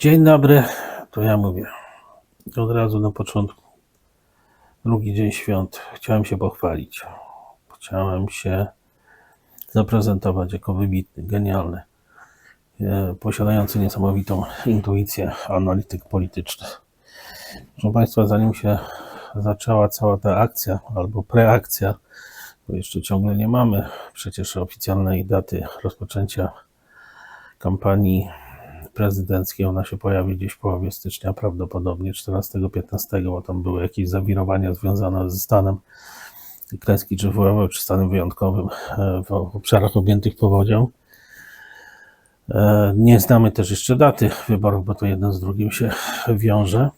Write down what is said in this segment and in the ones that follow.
Dzień dobry, to ja mówię. Od razu na początku. Drugi dzień świąt. Chciałem się pochwalić. Chciałem się zaprezentować jako wybitny, genialny, e, posiadający niesamowitą intuicję analityk polityczny. Proszę Państwa, zanim się zaczęła cała ta akcja albo preakcja, bo jeszcze ciągle nie mamy przecież oficjalnej daty rozpoczęcia kampanii prezydenckiej. Ona się pojawi gdzieś w połowie stycznia, prawdopodobnie 14-15, bo tam były jakieś zawirowania związane ze stanem klęski żywiołowej czy stanem wyjątkowym e, w obszarach objętych powodzią. E, Nie znamy też jeszcze daty wyborów, bo to jedno z drugim się wiąże.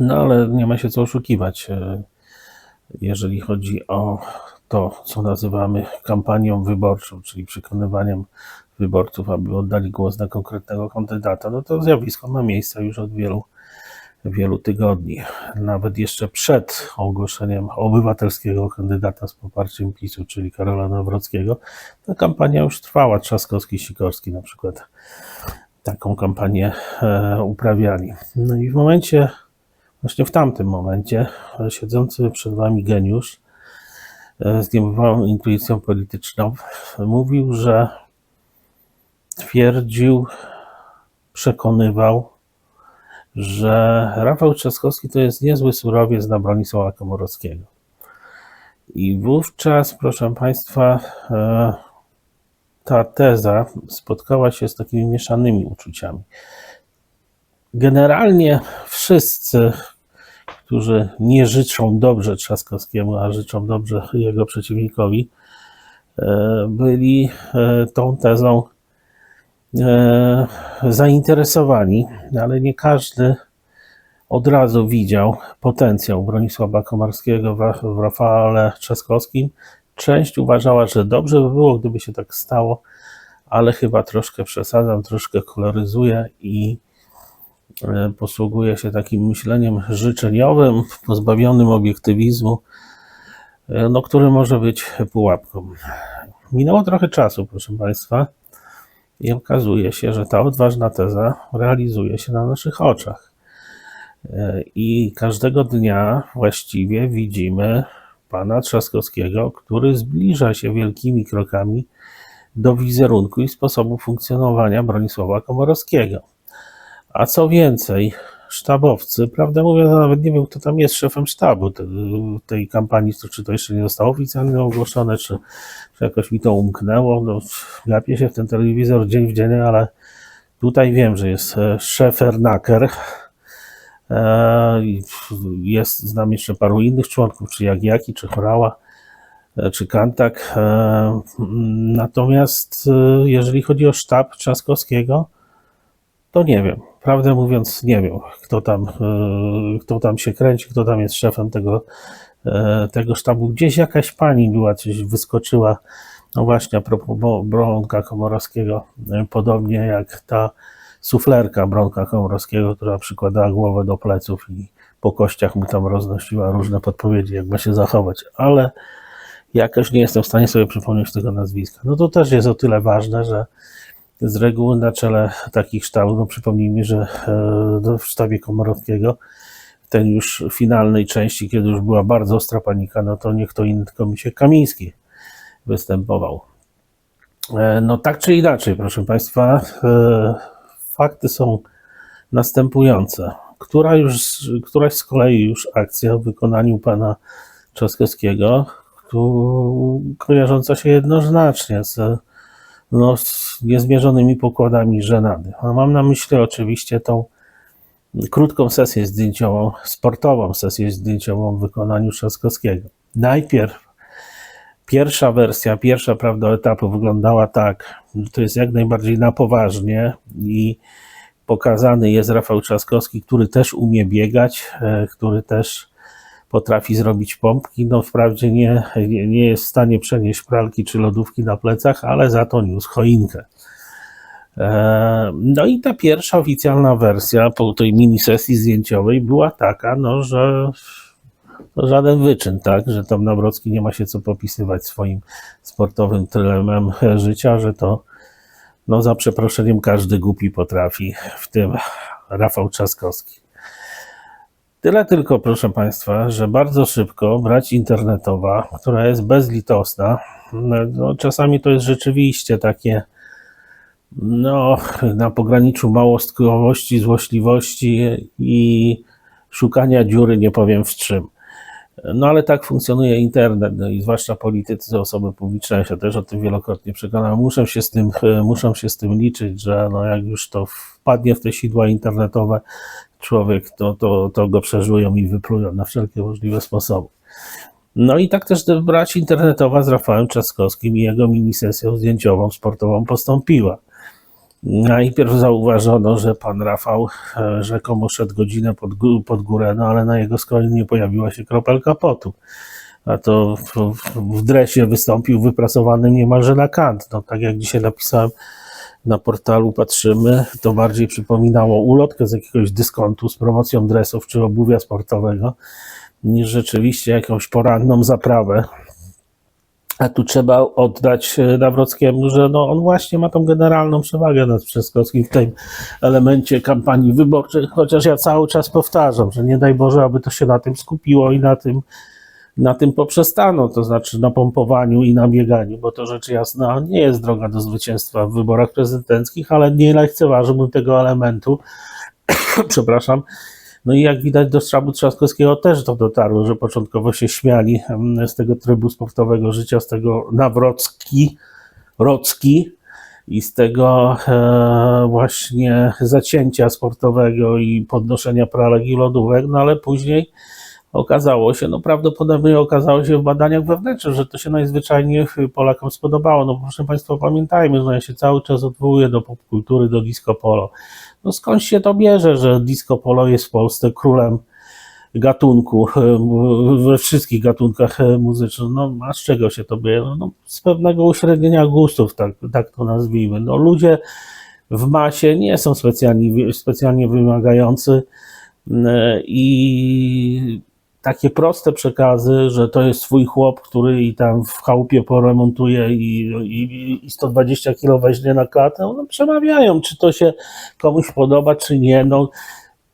No ale nie ma się co oszukiwać. E, Jeżeli chodzi o to, co nazywamy kampanią wyborczą, czyli przekonywaniem wyborców, aby oddali głos na konkretnego kandydata, no to zjawisko ma miejsce już od wielu, wielu tygodni. Nawet jeszcze przed ogłoszeniem obywatelskiego kandydata z poparciem PiSu, czyli Karola Nawrockiego, ta kampania już trwała. Trzaskowski, Sikorski na przykład taką kampanię e, uprawiali. No i w momencie, właśnie w tamtym momencie, siedzący przed wami geniusz e, z niebywałą intuicją polityczną mówił, że twierdził, przekonywał, że Rafał Trzaskowski to jest niezły surowiec na Bronisława Komorowskiego. I wówczas, proszę Państwa, e, ta teza spotkała się z takimi mieszanymi uczuciami. Generalnie wszyscy, którzy nie życzą dobrze Trzaskowskiemu, a życzą dobrze jego przeciwnikowi, e, byli e, tą tezą zainteresowani, ale nie każdy od razu widział potencjał Bronisława Komarskiego w, Ra- w Rafale Trzaskowskim. Część uważała, że dobrze by było, gdyby się tak stało, ale chyba troszkę przesadzam, troszkę koloryzuję i e, posługuje się takim myśleniem życzeniowym, pozbawionym obiektywizmu, e, no, który może być pułapką. Minęło trochę czasu, proszę Państwa, i okazuje się, że ta odważna teza realizuje się na naszych oczach. E, I każdego dnia właściwie widzimy pana Trzaskowskiego, który zbliża się wielkimi krokami do wizerunku i sposobu funkcjonowania Bronisława Komorowskiego. A co więcej, sztabowcy, prawdę mówiąc, nawet nie wiem, kto tam jest szefem sztabu te, tej kampanii, czy to jeszcze nie zostało oficjalnie ogłoszone, czy, czy jakoś mi to umknęło. No, gapię się w ten telewizor dzień w dzień, ale tutaj wiem, że jest e, szef Ernaker, E, Jest, znam jeszcze paru innych członków, czy Jagiaki, czy Chorała, e, czy Kantak. Natomiast jeżeli chodzi o sztab Trzaskowskiego, to nie wiem. Prawdę mówiąc, nie wiem, kto tam, e, kto tam się kręci, kto tam jest szefem tego, e, tego sztabu. Gdzieś jakaś pani była, coś wyskoczyła. No właśnie, a propos Bronka Komorowskiego, e, podobnie jak ta suflerka Bronka Komorowskiego, która przykładała głowę do pleców i po kościach mu tam roznosiła różne podpowiedzi, jak ma się zachować, ale jakoś nie jestem w stanie sobie przypomnieć tego nazwiska. No to też jest o tyle ważne, że z reguły na czele takich sztabów, no przypomnijmy, że e, w sztabie Komorowskiego w tej już finalnej części, kiedy już była bardzo ostra panika, no to nie kto inny, tylko Misiek Kamiński występował. E, No tak czy inaczej, proszę Państwa, e, fakty są następujące. Która już, któraś z kolei już akcja w wykonaniu pana Trzaskowskiego, kojarząca się jednoznacznie z, no, z niezmierzonymi pokładami żenady. A mam na myśli oczywiście tą krótką sesję zdjęciową, sportową sesję zdjęciową w wykonaniu Trzaskowskiego. Najpierw pierwsza wersja, pierwsza prawda etapu wyglądała tak, że to jest jak najbardziej na poważnie i pokazany jest Rafał Trzaskowski, który też umie biegać, e, który też potrafi zrobić pompki. No wprawdzie nie, nie, nie jest w stanie przenieść pralki czy lodówki na plecach, ale za to niósł choinkę. E, No i ta pierwsza oficjalna wersja po tej mini sesji zdjęciowej była taka, no, że to żaden wyczyn, tak, że tam Nawrocki nie ma się co popisywać swoim sportowym trylem życia, że to no za przeproszeniem każdy głupi potrafi, w tym Rafał Trzaskowski. Tyle tylko, proszę Państwa, że bardzo szybko brać internetowa, która jest bezlitosna, no, czasami to jest rzeczywiście takie no, na pograniczu małostkowości, złośliwości i szukania dziury, nie powiem w czym. No ale tak funkcjonuje internet, no i zwłaszcza politycy, osoby publiczne, ja się też o tym wielokrotnie przekonałem, muszą się z tym, muszą się z tym liczyć, że no jak już to wpadnie w te sidła internetowe, człowiek, to, to, to go przeżują i wyplują na wszelkie możliwe sposoby. No i tak też brać internetowa z Rafałem Trzaskowskim i jego minisesją zdjęciową sportową postąpiła. Najpierw zauważono, że pan Rafał e, rzekomo szedł godzinę pod, pod górę, no ale na jego skroni nie pojawiła się kropelka potu. A to w, w dresie wystąpił wyprasowany niemalże na kant. No, tak jak dzisiaj napisałem na portalu Patrzymy, to bardziej przypominało ulotkę z jakiegoś dyskontu z promocją dresów czy obuwia sportowego, niż rzeczywiście jakąś poranną zaprawę a tu trzeba oddać e, Nawrockiemu, że no on właśnie ma tą generalną przewagę nad Trzaskowskim w tym elemencie kampanii wyborczej, chociaż ja cały czas powtarzam, że nie daj Boże, aby to się na tym skupiło i na tym, na tym poprzestano, to znaczy na pompowaniu i na bieganiu, bo to rzecz jasna nie jest droga do zwycięstwa w wyborach prezydenckich, ale nie lekceważyłbym tego elementu, przepraszam, no i jak widać do Strzabu Trzaskowskiego też to dotarło, że początkowo się śmiali z tego trybu sportowego życia, z tego Nawrocki, Rocki i z tego e, właśnie zacięcia sportowego i podnoszenia pralek i lodówek, no ale później okazało się, no prawdopodobnie okazało się w badaniach wewnętrznych, że to się najzwyczajniej Polakom spodobało. No proszę Państwa, pamiętajmy, że ja się cały czas odwołuję do popkultury, do disco polo. No skąd się to bierze, że disco polo jest w Polsce królem gatunku, e, we wszystkich gatunkach e, muzycznych. No a z czego się to bierze? No, z pewnego uśrednienia gustów, tak, tak to nazwijmy. No ludzie w masie nie są specjalnie, specjalnie wymagający e, i takie proste przekazy, że to jest swój chłop, który i tam w chałupie poremontuje i, i, i 120 kilo weźmie na klatę, one przemawiają, czy to się komuś podoba, czy nie. No,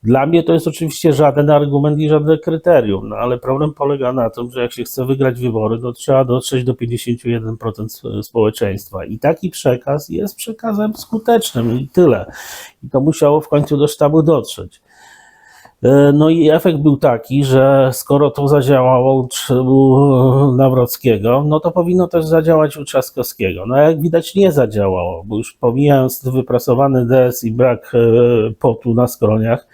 dla mnie to jest oczywiście żaden argument i żadne kryterium, no ale problem polega na tym, że jak się chce wygrać wybory, to trzeba dotrzeć do 51% społeczeństwa. I taki przekaz jest przekazem skutecznym i tyle. I to musiało w końcu do sztabu dotrzeć. E, No i efekt był taki, że skoro to zadziałało u Nawrockiego, no to powinno też zadziałać u Trzaskowskiego. No jak widać nie zadziałało, bo już pomijając wyprasowany DS i brak e, potu na skroniach,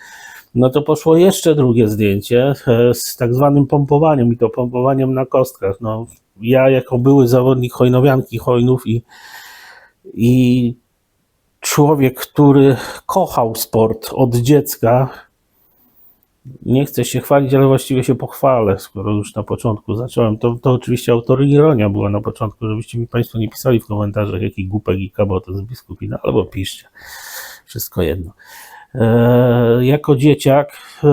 no to poszło jeszcze drugie zdjęcie e, z tak zwanym pompowaniem i to pompowaniem na kostkach. No, ja jako były zawodnik hojnowianki hojnów i, i człowiek, który kochał sport od dziecka, nie chcę się chwalić, ale właściwie się pochwalę, skoro już na początku zacząłem. To, to oczywiście autoironia była na początku, żebyście mi Państwo nie pisali w komentarzach, jaki głupek i kabota z biskupina, albo piszcie. Wszystko jedno. E, jako dzieciak, e,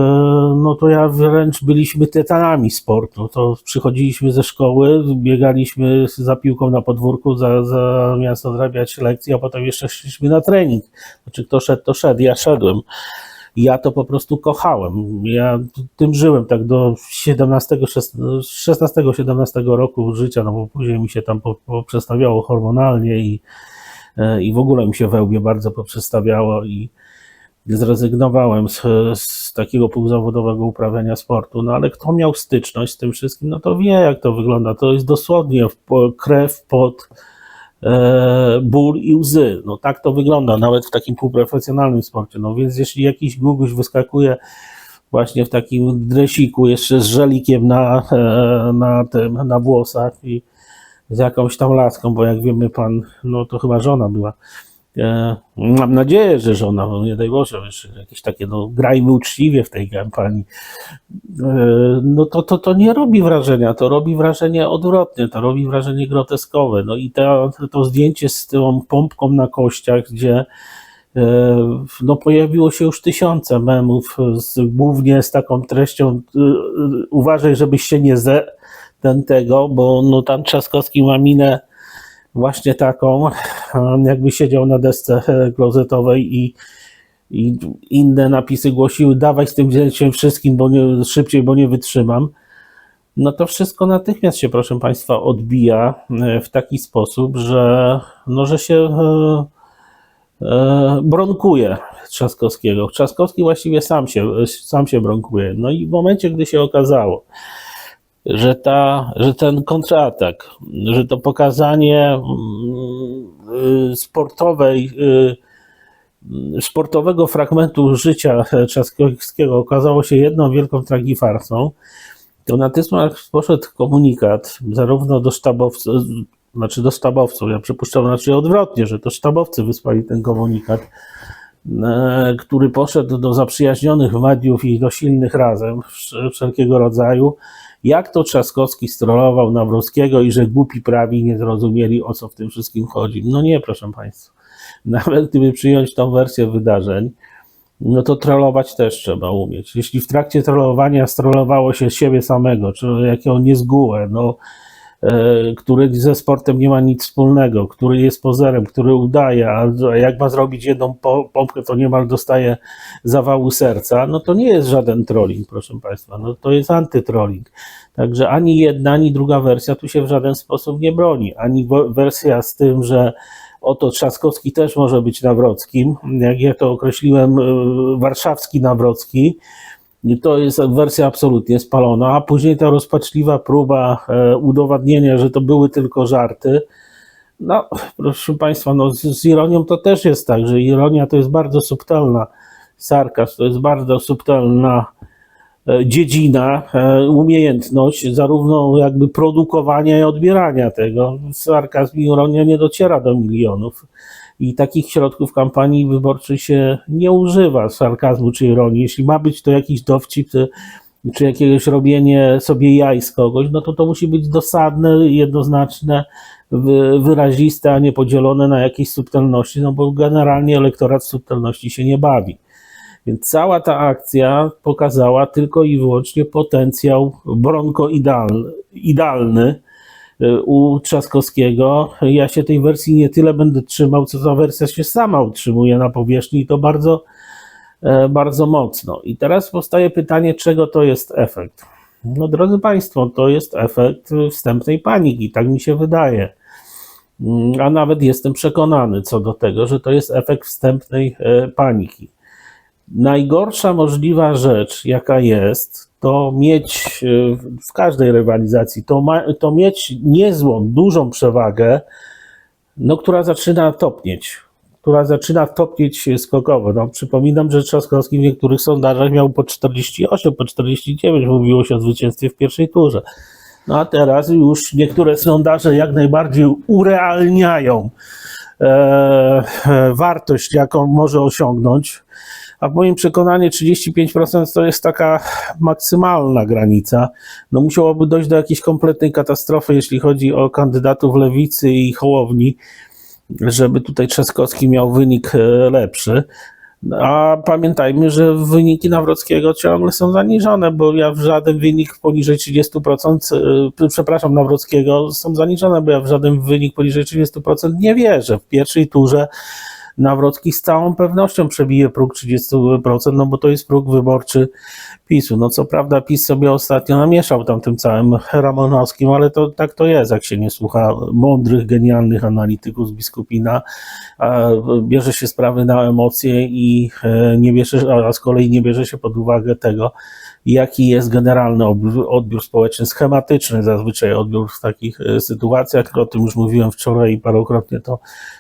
no to ja wręcz byliśmy tytanami sportu. To przychodziliśmy ze szkoły, biegaliśmy za piłką na podwórku, za, zamiast odrabiać lekcje, a potem jeszcze szliśmy na trening. Znaczy, kto szedł, to szedł. Ja szedłem ja to po prostu kochałem. Ja tym żyłem tak do 17, 16-17 roku życia, no bo później mi się tam poprzestawiało hormonalnie i, e, i w ogóle mi się we łbie bardzo poprzestawiało i zrezygnowałem z, z takiego półzawodowego uprawiania sportu, no ale kto miał styczność z tym wszystkim, no to wie jak to wygląda. To jest dosłownie krew pod ból i łzy. No tak to wygląda, nawet w takim półprofesjonalnym sporcie. No więc jeśli jakiś guguś wyskakuje właśnie w takim dresiku, jeszcze z żelikiem na, e, na tym, na włosach i z jakąś tam laską, bo jak wiemy pan, no to chyba żona była. E, mam nadzieję, że żona, no nie daj Boże, wiesz, jakieś takie, no grajmy uczciwie w tej kampanii. E, no to, to, to nie robi wrażenia, to robi wrażenie odwrotnie, to robi wrażenie groteskowe. No i to, to zdjęcie z tą pompką na kościach, gdzie e, no pojawiło się już tysiące memów, z, głównie z taką treścią uważaj, żebyś się nie ze ten tego, bo no tam Trzaskowski ma minę właśnie taką, jakby siedział na desce e, klozetowej i, i inne napisy głosiły dawaj z tym zdjęciem wszystkim, bo nie, szybciej, bo nie wytrzymam, no to wszystko natychmiast się, proszę Państwa, odbija e, w taki sposób, że, no, że się e, e, bronkuje Trzaskowskiego. Trzaskowski właściwie sam się, sam się bronkuje. No i w momencie, gdy się okazało, że, ta, że ten kontratak, że to pokazanie mm, y, sportowej, y, sportowego fragmentu życia Trzaskowskiego okazało się jedną wielką tragifarsą, to natychmiast poszedł komunikat zarówno do sztabowców, znaczy do sztabowców, ja przypuszczam znaczy odwrotnie, że to sztabowcy wysłali ten komunikat, e, który poszedł do zaprzyjaźnionych mediów i do silnych razem wsz- wszelkiego rodzaju, jak to Trzaskowski strollował Nawrockiego i że głupi prawi nie zrozumieli o co w tym wszystkim chodzi. No nie, proszę Państwa. Nawet gdyby przyjąć tą wersję wydarzeń, no to trollować też trzeba umieć. Jeśli w trakcie trollowania strollowało się siebie samego, czy jakiego niezgółę, no, który ze sportem nie ma nic wspólnego, który jest pozerem, który udaje, a jak ma zrobić jedną po- pompkę, to niemal dostaje zawału serca, no to nie jest żaden trolling, proszę Państwa, no to jest antytrolling. Także ani jedna, ani druga wersja tu się w żaden sposób nie broni. Ani wersja z tym, że oto Trzaskowski też może być Nawrockim, jak ja to określiłem, y, warszawski Nawrocki, i to jest wersja absolutnie spalona, a później ta rozpaczliwa próba e, udowadnienia, że to były tylko żarty. No, proszę Państwa, no z, z ironią to też jest tak, że ironia to jest bardzo subtelna, sarkazm to jest bardzo subtelna e, dziedzina, e, umiejętność zarówno jakby produkowania i odbierania tego. Sarkazm i ironia nie dociera do milionów i takich środków kampanii wyborczej się nie używa, sarkazmu czy ironii. Jeśli ma być to jakiś dowcip, czy, jakiegoś robienie sobie jaj z kogoś, no to to musi być dosadne, jednoznaczne, wy- wyraziste, a nie podzielone na jakieś subtelności, no bo generalnie elektorat subtelności się nie bawi. Więc cała ta akcja pokazała tylko i wyłącznie potencjał bronko-idealny idealny y, u Trzaskowskiego. Ja się tej wersji nie tyle będę trzymał, co ta wersja się sama utrzymuje na powierzchni i to bardzo, e, bardzo mocno. I teraz powstaje pytanie, czego to jest efekt? No drodzy Państwo, to jest efekt wstępnej paniki, tak mi się wydaje. Mm, A nawet jestem przekonany co do tego, że to jest efekt wstępnej e, paniki. Najgorsza możliwa rzecz, jaka jest, to mieć e, w każdej rywalizacji, to, ma, to mieć niezłą, dużą przewagę, no, która zaczyna topnieć, która zaczyna topnieć skokowo. No, przypominam, że Trzaskowski w niektórych sondażach miał po 48, po 49, mówiło się o zwycięstwie w pierwszej turze. No a teraz już niektóre sondaże jak najbardziej urealniają e, wartość, jaką może osiągnąć. A w moim przekonaniu 35% to jest taka maksymalna granica. No musiałoby dojść do jakiejś kompletnej katastrofy, jeśli chodzi o kandydatów lewicy i Hołowni, żeby tutaj Trzaskowski miał wynik e, lepszy. A pamiętajmy, że wyniki Nawrockiego ciągle są zaniżone, bo ja w żaden wynik poniżej 30%, e, przepraszam, Nawrockiego są zaniżone, bo ja w żaden wynik poniżej 30% nie wierzę. W pierwszej turze Nawrocki z całą pewnością przebije próg 30%, no bo to jest próg wyborczy PiSu. No co prawda PiS sobie ostatnio namieszał tam tym całym Ramonowskim, ale to tak to jest, jak się nie słucha mądrych, genialnych analityków z Biskupina, bierze się sprawy na emocje i e, nie bierze, a z kolei nie bierze się pod uwagę tego, jaki jest generalny odbiór, społeczny, schematyczny zazwyczaj odbiór w takich e, sytuacjach. O tym już mówiłem wczoraj i parokrotnie, to,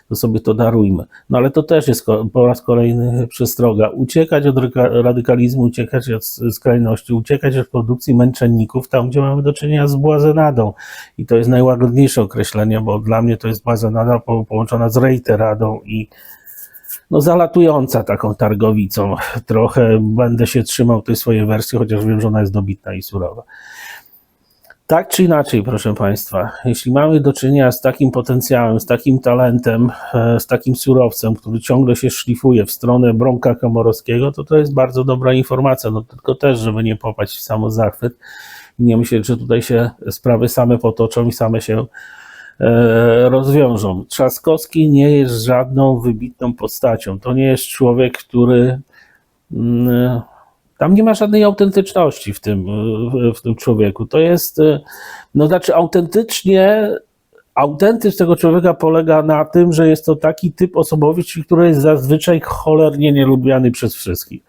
to sobie to darujmy. No ale to też jest po raz kolejny przestroga. Uciekać od radykalizmu, uciekać od skrajności, uciekać od produkcji męczenników, tam gdzie mamy do czynienia z błazenadą. I to jest najłagodniejsze określenie, bo dla mnie to jest błazenada po, połączona z reiteradą i no zalatująca taką targowicą. Trochę będę się trzymał tej swojej wersji, chociaż wiem, że ona jest dobitna i surowa. Tak czy inaczej, proszę Państwa, jeśli mamy do czynienia z takim potencjałem, z takim talentem, e, z takim surowcem, który ciągle się szlifuje w stronę Bronka Komorowskiego, to to jest bardzo dobra informacja. No tylko też, żeby nie popaść w samozachwyt nie myśleć, że tutaj się sprawy same potoczą i same się rozwiążą. Trzaskowski nie jest żadną wybitną postacią. To nie jest człowiek, który. mm, Tam nie ma żadnej autentyczności w tym, w- w tym człowieku. To jest, e, no znaczy, autentycznie. Autentyzm tego człowieka polega na tym, że jest to taki typ osobowości, który jest zazwyczaj cholernie nielubiany przez wszystkich.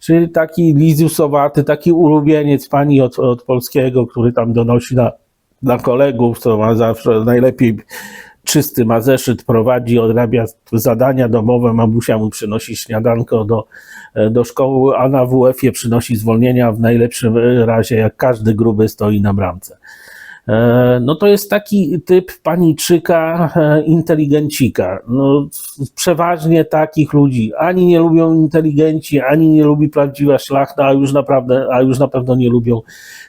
Czyli taki lizusowaty, taki ulubieniec pani od, od polskiego, który tam donosi na, na kolegów, co ma zawsze najlepiej czysty ma zeszyt, prowadzi, odrabia zadania domowe, mamusia mu przynosi śniadanko do, do szkoły, a na WF-ie przynosi zwolnienia w najlepszym razie, jak każdy gruby stoi na bramce. E, No to jest taki typ paniczyka, e, inteligencika. No, przeważnie takich ludzi ani nie lubią inteligenci, ani nie lubi prawdziwa szlachta, a już naprawdę, a już na pewno nie lubią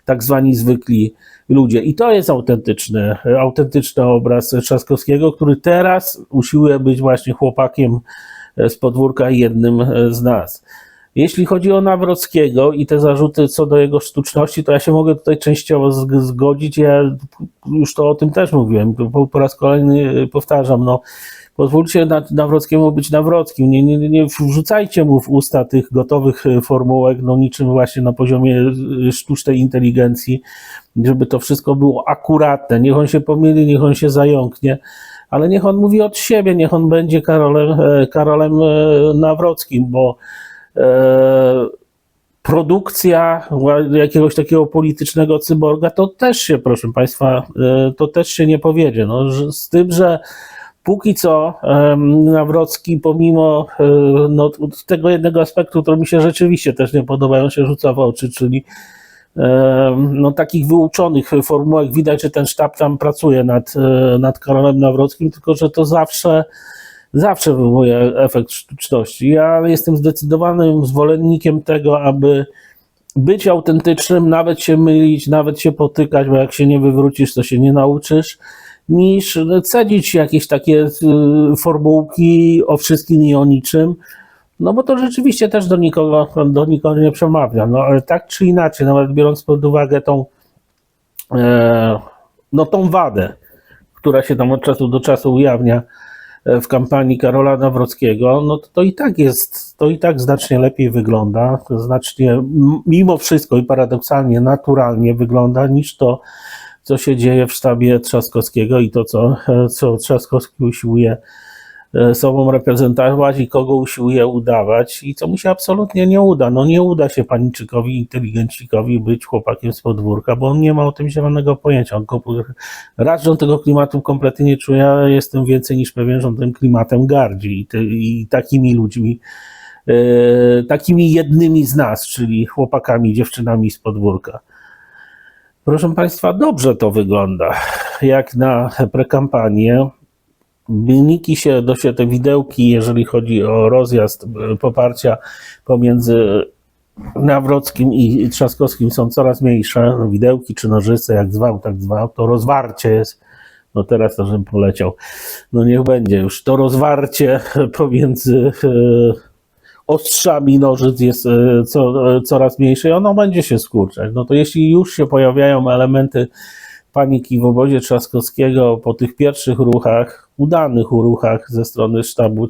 tak zwani zwykli ludzie. I to jest autentyczny, autentyczny obraz Trzaskowskiego, który teraz usiłuje być właśnie chłopakiem z podwórka jednym z nas. Jeśli chodzi o Nawrockiego i te zarzuty co do jego sztuczności, to ja się mogę tutaj częściowo zg- zgodzić. Ja już to o tym też mówiłem. Po, po raz kolejny powtarzam, no pozwólcie na, Nawrockiemu być Nawrockim. Nie, nie, nie wrzucajcie mu w usta tych gotowych e, formułek, no niczym właśnie na poziomie e, sztucznej inteligencji, żeby to wszystko było akuratne. Niech on się pomyli, niech on się zająknie, ale niech on mówi od siebie, niech on będzie Karolem, e, Karolem e, Nawrockim, bo produkcja ła- jakiegoś takiego politycznego cyborga, to też się, proszę Państwa, e, to też się nie powiedzie. No, z tym, że póki co Nawrocki, pomimo e, no, tego jednego aspektu, który mi się rzeczywiście też nie podoba, on się rzuca w oczy, czyli no, takich wyuczonych formułek, widać, że ten sztab tam pracuje nad, e, nad Karolem Nawrockim, tylko że to zawsze zawsze wywołuje efekt sztuczności. Ja jestem zdecydowanym zwolennikiem tego, aby być autentycznym, nawet się mylić, nawet się potykać, bo jak się nie wywrócisz, to się nie nauczysz, niż cedzić jakieś takie y, formułki o wszystkim i o niczym. No bo to rzeczywiście też do nikogo, do nikogo nie przemawia. No ale tak czy inaczej, nawet biorąc pod uwagę tą, e, no tą wadę, która się tam od czasu do czasu ujawnia w kampanii Karola Nawrockiego, no to, to i tak jest, to i tak znacznie lepiej wygląda, znacznie mimo wszystko i paradoksalnie naturalnie wygląda niż to, co się dzieje w sztabie Trzaskowskiego i to, co, e, co Trzaskowski usiłuje e, sobą reprezentować i kogo usiłuje udawać i co mu się absolutnie nie uda. No nie uda się paniczykowi, inteligencikowi być chłopakiem z podwórka, bo on nie ma o tym zielonego pojęcia. On raz, że on tego klimatu kompletnie nie czuje, ale jestem więcej niż pewien, że on tym klimatem gardzi i, ty, i takimi ludźmi, e, takimi jednymi z nas, czyli chłopakami, dziewczynami z podwórka. Proszę Państwa, dobrze to wygląda. Jak na prekampanię, wyniki się, do się te widełki, jeżeli chodzi o rozjazd e, poparcia pomiędzy Nawrockim i Trzaskowskim są coraz mniejsze. No, Widełki czy nożyce, jak zwał, tak zwał. To rozwarcie jest. No teraz to, żebym poleciał. No niech będzie już. To rozwarcie pomiędzy e, ostrzami nożyc jest e, co, coraz mniejsze i ono będzie się skurczać. No to jeśli już się pojawiają elementy paniki w obozie Trzaskowskiego po tych pierwszych ruchach, udanych ruchach ze strony sztabu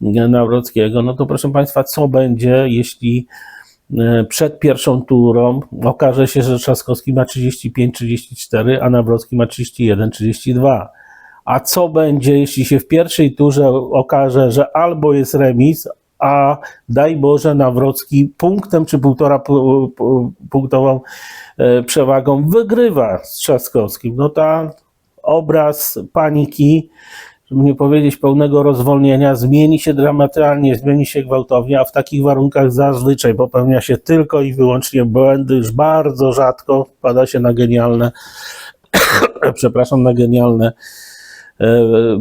Nawrockiego, no to proszę Państwa, co będzie, jeśli e, przed pierwszą turą okaże się, że Trzaskowski ma 35-34, a Nawrocki ma 31-32. A co będzie, jeśli się w pierwszej turze okaże, że albo jest remis, a daj Boże Nawrocki punktem czy półtora pu- pu- punktową e, przewagą wygrywa z Trzaskowskim. No ta obraz paniki, żeby nie powiedzieć pełnego rozwolnienia, zmieni się dramatycznie, zmieni się gwałtownie, a w takich warunkach zazwyczaj popełnia się tylko i wyłącznie błędy, już bardzo rzadko pada się na genialne, przepraszam, na genialne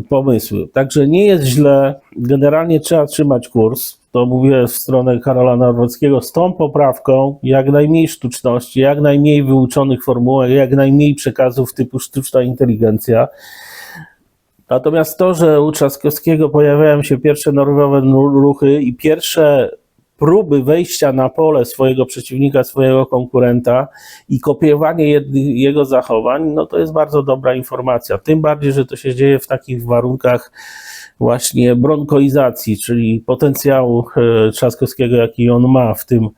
pomysły. Także nie jest źle. Generalnie trzeba trzymać kurs. To mówię w stronę Karola Nawrockiego z tą poprawką, jak najmniej sztuczności, jak najmniej wyuczonych formułek, jak najmniej przekazów typu sztuczna inteligencja. Natomiast to, że u Trzaskowskiego pojawiają się pierwsze nerwowe nu- ruchy i pierwsze próby wejścia na pole swojego przeciwnika, swojego konkurenta i kopiowanie jego zachowań, no to jest bardzo dobra informacja. Tym bardziej, że to się dzieje w takich warunkach właśnie bronkoizacji, czyli potencjału e, Trzaskowskiego, jaki on ma w tym,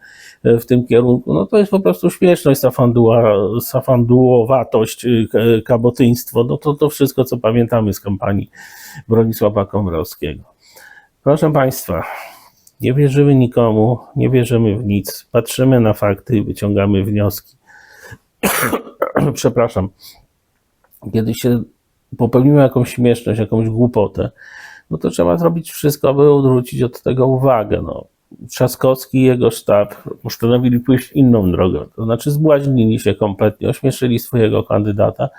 e, w tym kierunku, no to jest po prostu śmieszność, safanduła, safandułowatość, k- kabotyństwo, no to to wszystko, co pamiętamy z kampanii Bronisława Komorowskiego. Proszę Państwa, nie wierzymy nikomu, nie wierzymy w nic, patrzymy na fakty i wyciągamy wnioski. Przepraszam. Kiedy się popełnimy jakąś śmieszność, jakąś głupotę, no to trzeba zrobić wszystko, aby odwrócić od tego uwagę. No. Trzaskowski i jego sztab postanowili pójść inną drogą, to znaczy zbłaźnili się kompletnie, ośmieszyli swojego kandydata,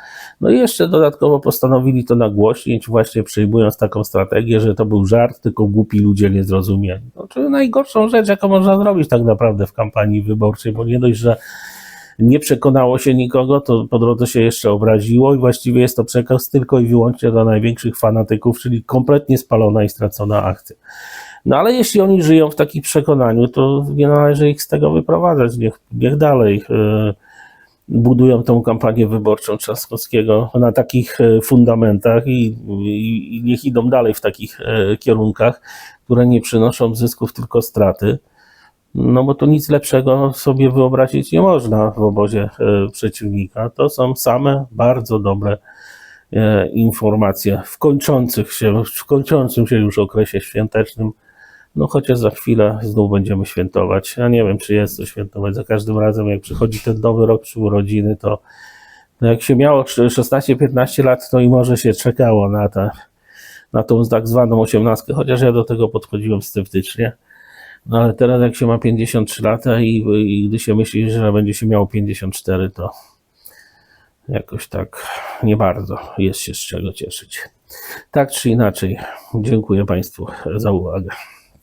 no i jeszcze dodatkowo postanowili to nagłośnić, właśnie przyjmując taką strategię, że to był żart, tylko głupi ludzie nie zrozumieli. Czyli najgorszą rzecz, jaką można zrobić tak naprawdę w kampanii wyborczej, bo nie dość, że nie przekonało się nikogo, to po drodze się jeszcze obraziło i właściwie jest to przekaz tylko i wyłącznie dla największych fanatyków, czyli kompletnie spalona i stracona akcja. No ale jeśli oni żyją w takim przekonaniu, to nie należy ich z tego wyprowadzać. Niech, niech dalej e, budują tą kampanię wyborczą Trzaskowskiego na takich e, fundamentach i, i, i niech idą dalej w takich e, kierunkach, które nie przynoszą zysków, tylko straty. No bo to nic lepszego sobie wyobrazić nie można w obozie przeciwnika. To są same bardzo dobre informacje w kończących się, w kończącym się już okresie świątecznym. No chociaż za chwilę znów będziemy świętować. Ja nie wiem, czy jest co świętować. Za każdym razem, jak przychodzi ten nowy rok czy urodziny, to, to jak się miało 16-15 lat, to i może się czekało na, te, na tą tak zwaną osiemnastkę, chociaż ja do tego podchodziłem sceptycznie. No ale teraz jak się ma 53 lata i, i gdy się myśli, że będzie się miało 54, to jakoś tak nie bardzo jest się z czego cieszyć. Tak czy inaczej, dziękuję Państwu za uwagę.